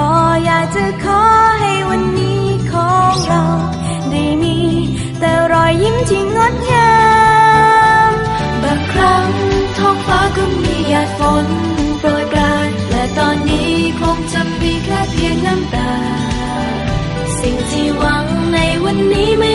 ขออยากจะขอให้วันนี้ของเราได้มี แต่รอยยิ้มที่งดงามบางครั้งท้องฟ้าก็มีหยาดฝนโปรยปรายและตอนนี้คงจะมีแค่เพียงน้ำตา สิ่งที่หวังในวันนี้ไม่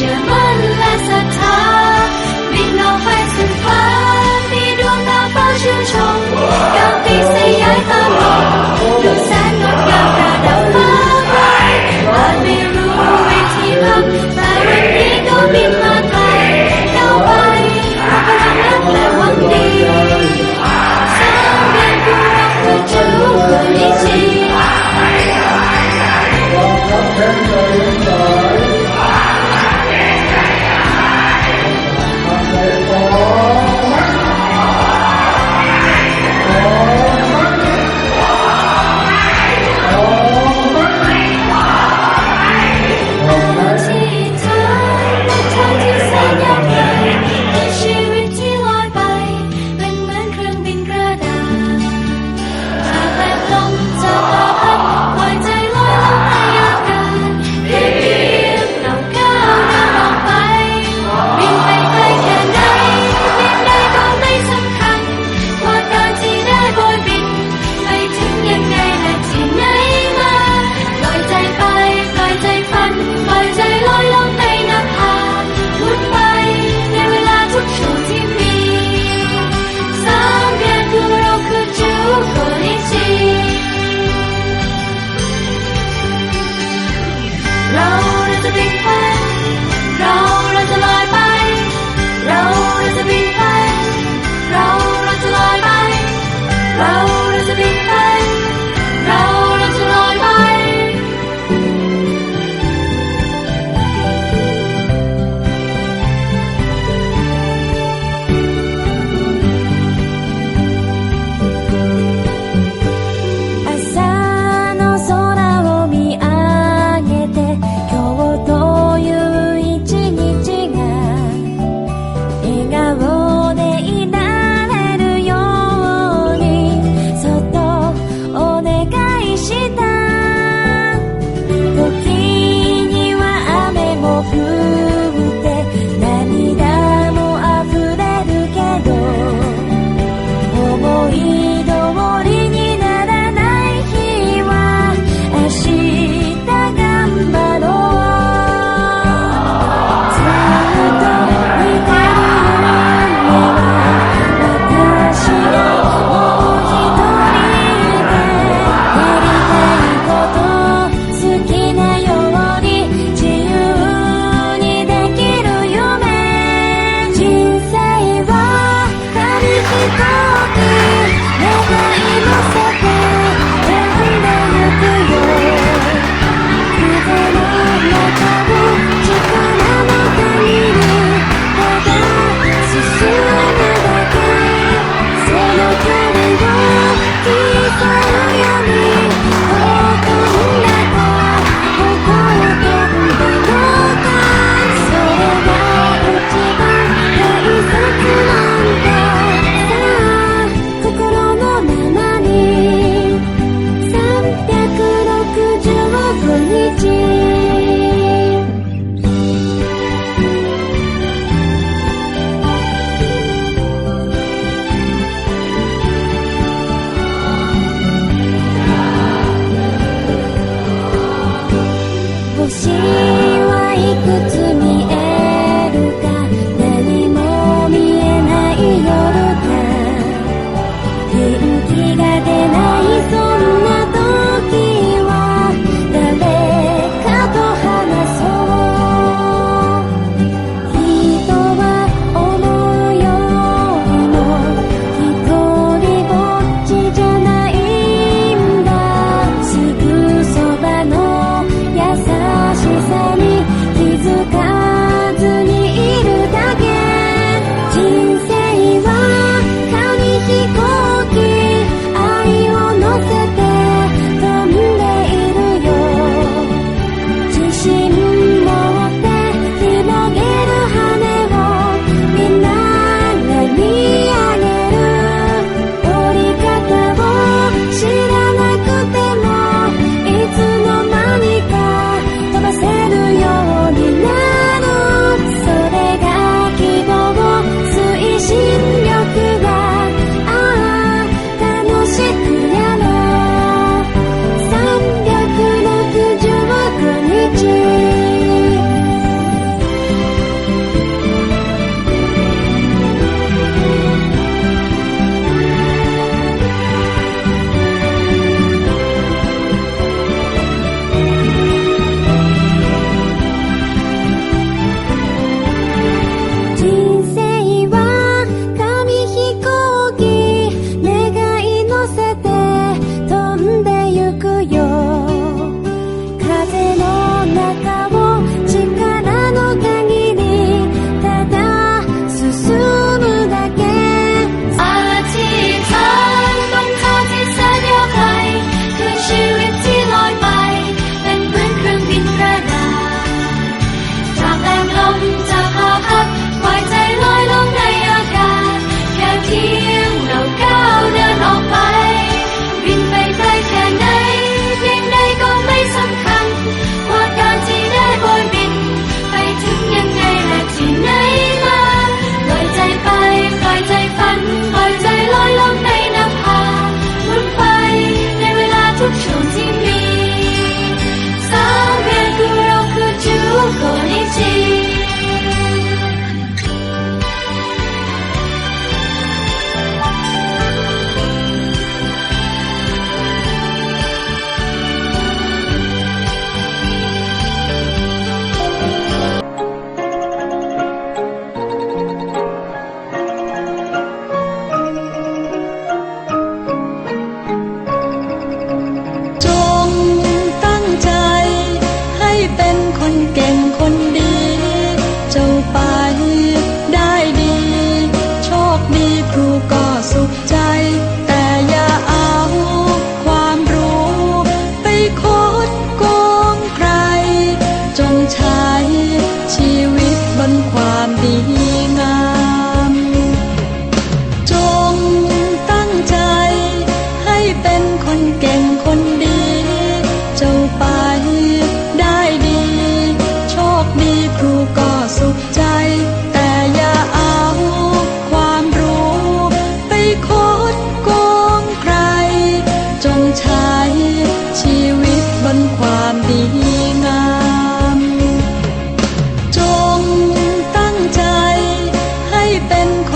Shema.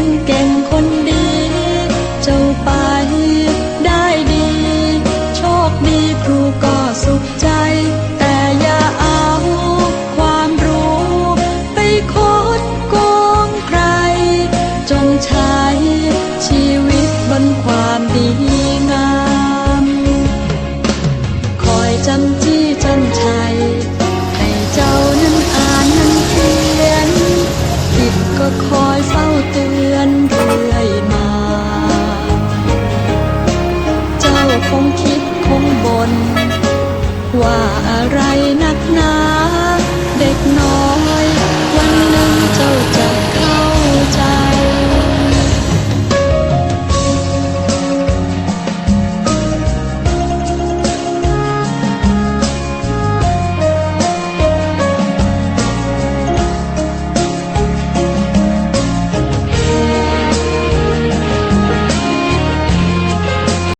คนเก่งคน